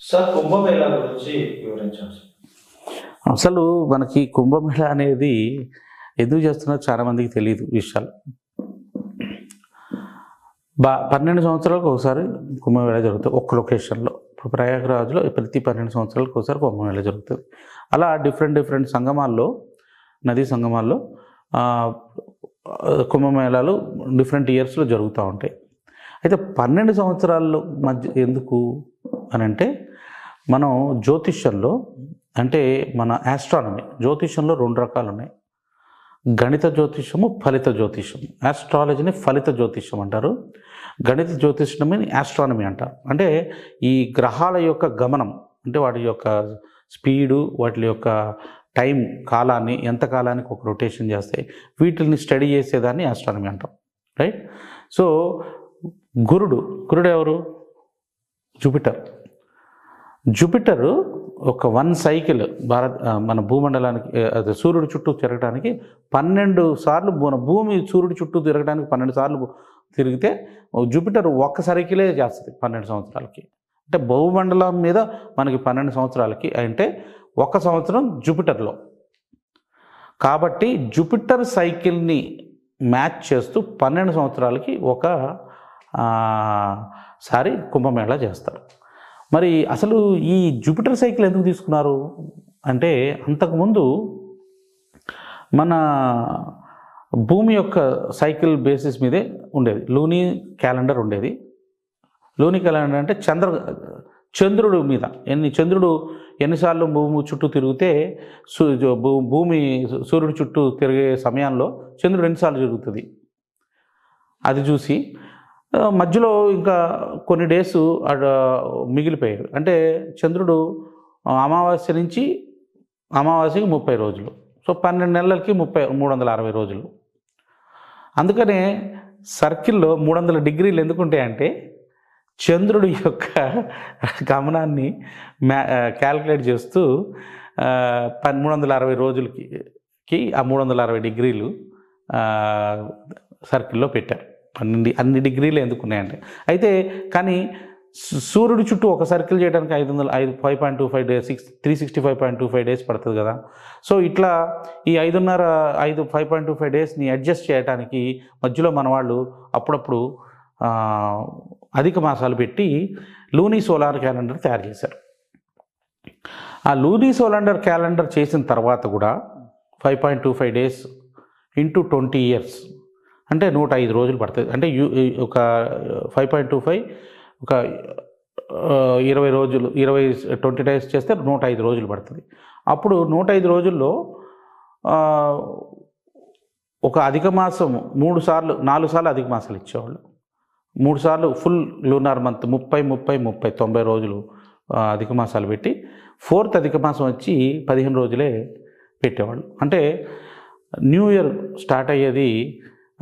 Sir Kumbh Mela గురించి వివరించండి అసలు మనకి కుంభమేళ అనేది ఎందుకు చేస్తున్నారో చాలా మందికి తెలియదు విషయాలు. బా పన్నెండు సంవత్సరాలకు ఒకసారి కుంభమేళ జరుగుతుంది ఒక్క లొకేషన్లో. ఇప్పుడు ప్రయాగరాజ్లో ప్రతి పన్నెండు సంవత్సరాలకు ఒకసారి కుంభమేళ జరుగుతుంది. అలా డిఫరెంట్ డిఫరెంట్ సంగమాల్లో నదీ సంగమాల్లో కుంభమేళాలు డిఫరెంట్ ఇయర్స్లో జరుగుతూ ఉంటాయి. అయితే పన్నెండు సంవత్సరాల్లో మధ్య ఎందుకు అని అంటే మనం జ్యోతిష్యంలో అంటే మన ఆస్ట్రానమీ జ్యోతిష్యంలో రెండు రకాలు ఉన్నాయి. గణిత జ్యోతిష్యము ఫలిత జ్యోతిష్యం. ఆస్ట్రాలజీని ఫలిత జ్యోతిష్యం అంటారు. గణిత జ్యోతిష్యమని ఆస్ట్రానమీ అంటారు. అంటే ఈ గ్రహాల యొక్క గమనం అంటే వాటి యొక్క స్పీడు వాటి యొక్క టైం కాలాన్ని ఎంత కాలానికి ఒక రొటేషన్ చేస్తాయి వీటిని స్టడీ చేసేదాన్ని ఆస్ట్రానమీ అంటాం. రైట్ సో గురుడు గురుడు ఎవరు? జూపిటర్ జూపిటర్ ఒక వన్ సైకిల్ భారత్ మన భూమండలానికి అదే సూర్యుడి చుట్టూ తిరగడానికి పన్నెండు సార్లు మన భూమి సూర్యుడి చుట్టూ తిరగడానికి పన్నెండు సార్లు తిరిగితే జూపిటర్ ఒక్క సైకిలే చేస్తుంది పన్నెండు సంవత్సరాలకి. అంటే భూమండలం మీద మనకి పన్నెండు సంవత్సరాలకి అంటే ఒక సంవత్సరం జూపిటర్లో. కాబట్టి జూపిటర్ సైకిల్ని మ్యాచ్ చేస్తూ పన్నెండు సంవత్సరాలకి ఒక సారి కుంభమేళా చేస్తారు. మరి అసలు ఈ జూపిటర్ సైకిల్ ఎందుకు తీసుకున్నారు? అంటే అంతకుముందు మన భూమి యొక్క సైకిల్ బేసిస్ మీదే ఉండేది. లూనీ క్యాలెండర్ ఉండేది. లూనీ క్యాలెండర్ అంటే చంద్ర చంద్రుడు మీద. ఎన్ని చంద్రుడు ఎన్నిసార్లు భూమి చుట్టూ తిరిగితే భూమి సూర్యుడు చుట్టూ తిరిగే సమయంలో చంద్రుడు ఎన్నిసార్లు జరుగుతుంది అది చూసి మధ్యలో ఇంకా కొన్ని డేస్ అడ మిగిలిపోయాయి అంటే చంద్రుడు అమావాస్య నుంచి అమావాస్యకి ముప్పై రోజులు. సో పన్నెండు నెలలకి ముప్పై మూడు వందల అరవై రోజులు. అందుకనే సర్కిల్లో మూడు వందల డిగ్రీలు ఎందుకుంటాయంటే చంద్రుడి యొక్క గమనాన్ని మ్యా క్యాల్కులేట్ చేస్తూ పన్ మూడు వందల అరవై రోజులకి ఆ మూడు వందల అరవై డిగ్రీలు సర్కిల్లో పెట్టారు. పన్నెండు అన్ని డిగ్రీలు ఎందుకున్నాయంటే. అయితే కానీ సూర్యుడు సూర్యుడి చుట్టూ ఒక సర్కిల్ చేయడానికి ఐదు వందల ఐదు five point two five days six three sixty five point two five days పడుతుంది కదా. సో ఇట్లా ఈ ఐదున్నర ఐదు ఫైవ్ పాయింట్ టూ ఫైవ్ డేస్ని అడ్జస్ట్ చేయడానికి మధ్యలో మన వాళ్ళు అప్పుడప్పుడు అధిక మాసాలు పెట్టి లూనీ సోలార్ క్యాలెండర్ తయారు చేశారు. ఆ లూనీ సోలాండర్ క్యాలెండర్ చేసిన తర్వాత కూడా five point two five days into twenty years అంటే నూట ఐదు రోజులు పడుతుంది. అంటే యూ ఒక ఫైవ్ పాయింట్ టూ ఫైవ్ ఒక ఇరవై రోజులు ఇరవై ట్వంటీ డేస్ చేస్తే నూట ఐదు రోజులు పడుతుంది. అప్పుడు నూట ఐదు రోజుల్లో ఒక అధిక మాసం మూడు సార్లు నాలుగు సార్లు అధిక మాసాలు ఇచ్చేవాళ్ళు. మూడు సార్లు ఫుల్ లూనార్ మంత్ ముప్పై ముప్పై ముప్పై తొంభై రోజులు అధిక మాసాలు పెట్టి ఫోర్త్ అధిక మాసం వచ్చి పదిహేను రోజులే పెట్టేవాళ్ళు. అంటే న్యూ ఇయర్ స్టార్ట్ అయ్యేది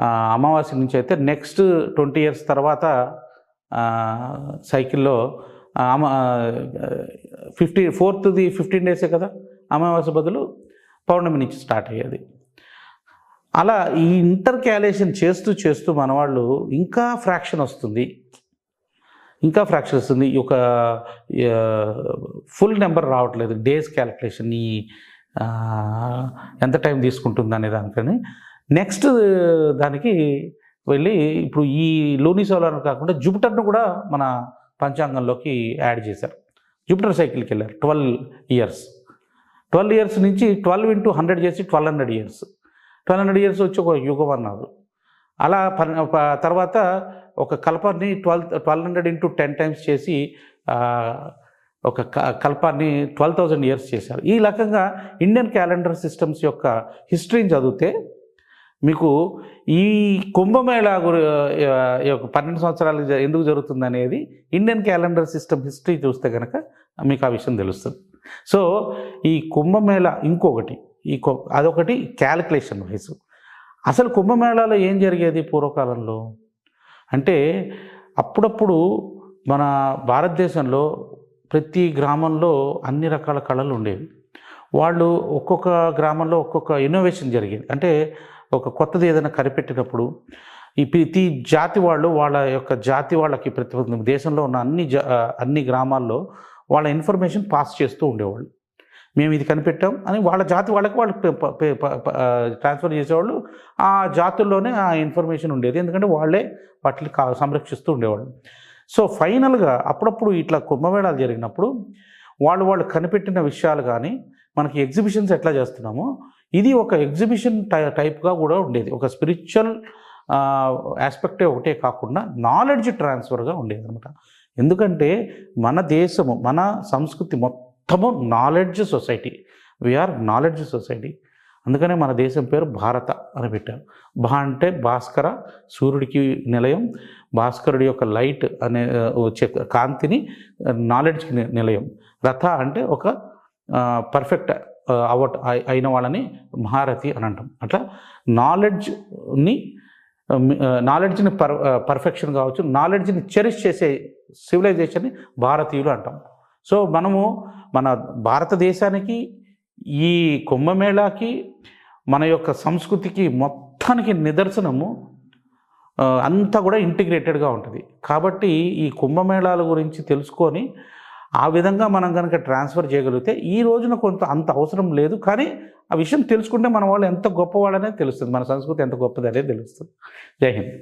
అమావాస్య నుంచి అయితే నెక్స్ట్ ట్వంటీ ఇయర్స్ తర్వాత సైకిల్లో అమా ఫిఫ్టీ ఫోర్త్ది ఫిఫ్టీన్ డేసే కదా? అమావాస్య బదులు పౌర్ణమి నుంచి స్టార్ట్ అయ్యేది. అలా ఈ ఇంటర్ క్యాలేషన్ చేస్తూ చేస్తూ మనవాళ్ళు ఇంకా ఫ్రాక్షన్ వస్తుంది. ఇంకా ఫ్రాక్షన్ వస్తుంది. ఈ ఒక ఫుల్ నెంబర్ రావట్లేదు. డేస్ క్యాలిక్యులేషన్ ఈ ఎంత టైం తీసుకుంటుంది అనే దానికని. నెక్స్ట్ దానికి వెళ్ళి ఇప్పుడు ఈ లోనీ సోలార్ కాకుండా జూపిటర్ను కూడా మన పంచాంగంలోకి యాడ్ చేశారు. జూపిటర్ సైకిల్కి వెళ్ళారు. Twelve years. ట్వెల్వ్ ఇయర్స్ నుంచి ట్వెల్వ్ ఇంటూ హండ్రెడ్ చేసి twelve hundred years. Twelve hundred years వచ్చి ఒక యుగం అన్నారు. అలా తర్వాత ఒక కల్పాన్ని twelve twelve hundred into ten times చేసి ఒక క- కల్పాన్ని ట్వెల్వ్ థౌజండ్ ఇయర్స్ చేశారు. ఈ రకంగా ఇండియన్ క్యాలెండర్ సిస్టమ్స్ యొక్క హిస్టరీని చదివితే మీకు ఈ కుంభమేళా గురి యొక్క పన్నెండు సంవత్సరాలు జ- ఎందుకు జరుగుతుంది అనేది ఇండియన్ క్యాలెండర్ సిస్టమ్ హిస్టరీ చూస్తే కనుక మీకు ఆ విషయం తెలుస్తుంది. సో ఈ కుంభమేళ ఇంకొకటి ఈ కొ- అదొకటి క్యాలిక్యులేషన్ వైజ్ అసలు కుంభమేళాలో ఏం జరిగేది పూర్వకాలంలో? అంటే అప్పుడప్పుడు మన భారతదేశంలో ప్రతి గ్రామంలో అన్ని రకాల కళలు ఉండేవి. వాళ్ళు ఒక్కొక్క గ్రామంలో ఒక్కొక్క ఇన్నోవేషన్ జరిగేది. అంటే ఒక కొత్తది ఏదైనా కనిపెట్టినప్పుడు ఈ ప్రతి జాతి వాళ్ళు వాళ్ళ యొక్క జాతి వాళ్ళకి ప్రతి దేశంలో ఉన్న అన్ని జా అన్ని గ్రామాల్లో వాళ్ళ ఇన్ఫర్మేషన్ పాస్ చేస్తూ ఉండేవాళ్ళు. మేము ఇది కనిపెట్టాం అని వాళ్ళ జాతి వాళ్ళకి వాళ్ళు ట్రాన్స్ఫర్ చేసేవాళ్ళు. ఆ జాతుల్లోనే ఆ ఇన్ఫర్మేషన్ ఉండేది. ఎందుకంటే వాళ్ళే వాటిని కా సంరక్షిస్తూ ఉండేవాళ్ళు. సో ఫైనల్గా అప్పుడప్పుడు ఇట్లా కుంభమేళాలు జరిగినప్పుడు వాళ్ళు వాళ్ళు కనిపెట్టిన విషయాలు కానీ మనకి ఎగ్జిబిషన్స్ ఎట్లా చేస్తున్నామో ఇది ఒక ఎగ్జిబిషన్ టై టైప్గా కూడా ఉండేది. ఒక స్పిరిచువల్ ఆస్పెక్టే ఒకటే కాకుండా నాలెడ్జ్ ట్రాన్స్ఫర్గా ఉండేది అనమాట ఎందుకంటే మన దేశము మన సంస్కృతి మొత్తము knowledge society. We're knowledge society. అందుకనే మన దేశం పేరు భారత అని పెట్టారు. భా అంటే భాస్కర సూర్యుడికి నిలయం. భాస్కరుడి యొక్క లైట్ అనే వచ్చే కాంతిని నాలెడ్జ్కి నిలయం. రథ అంటే ఒక పర్ఫెక్ట్ అవట్ అయిన వాళ్ళని మహారథి అని అంటాం. అట్లా నాలెడ్జ్ని నాలెడ్జ్ని పర్ పర్ఫెక్షన్ కావచ్చు నాలెడ్జ్ని చెరిష్ చేసే సివిలైజేషన్ని భారతీయులు అంటాం. సో మనము మన భారతదేశానికి ఈ కుంభమేళాకి మన యొక్క సంస్కృతికి మొత్తానికి నిదర్శనము అంతా కూడా ఇంటిగ్రేటెడ్గా ఉంటుంది. కాబట్టి ఈ కుంభమేళాల గురించి తెలుసుకొని ఆ విధంగా మనం కనుక ట్రాన్స్ఫర్ చేయగలిగితే ఈ రోజున కొంత అంత అవసరం లేదు. కానీ ఆ విషయం తెలుసుకుంటే మన వాళ్ళు ఎంత గొప్పవాళ్ళనే తెలుస్తుంది. మన సంస్కృతి ఎంత గొప్పదనే తెలుస్తుంది. జై హింద్.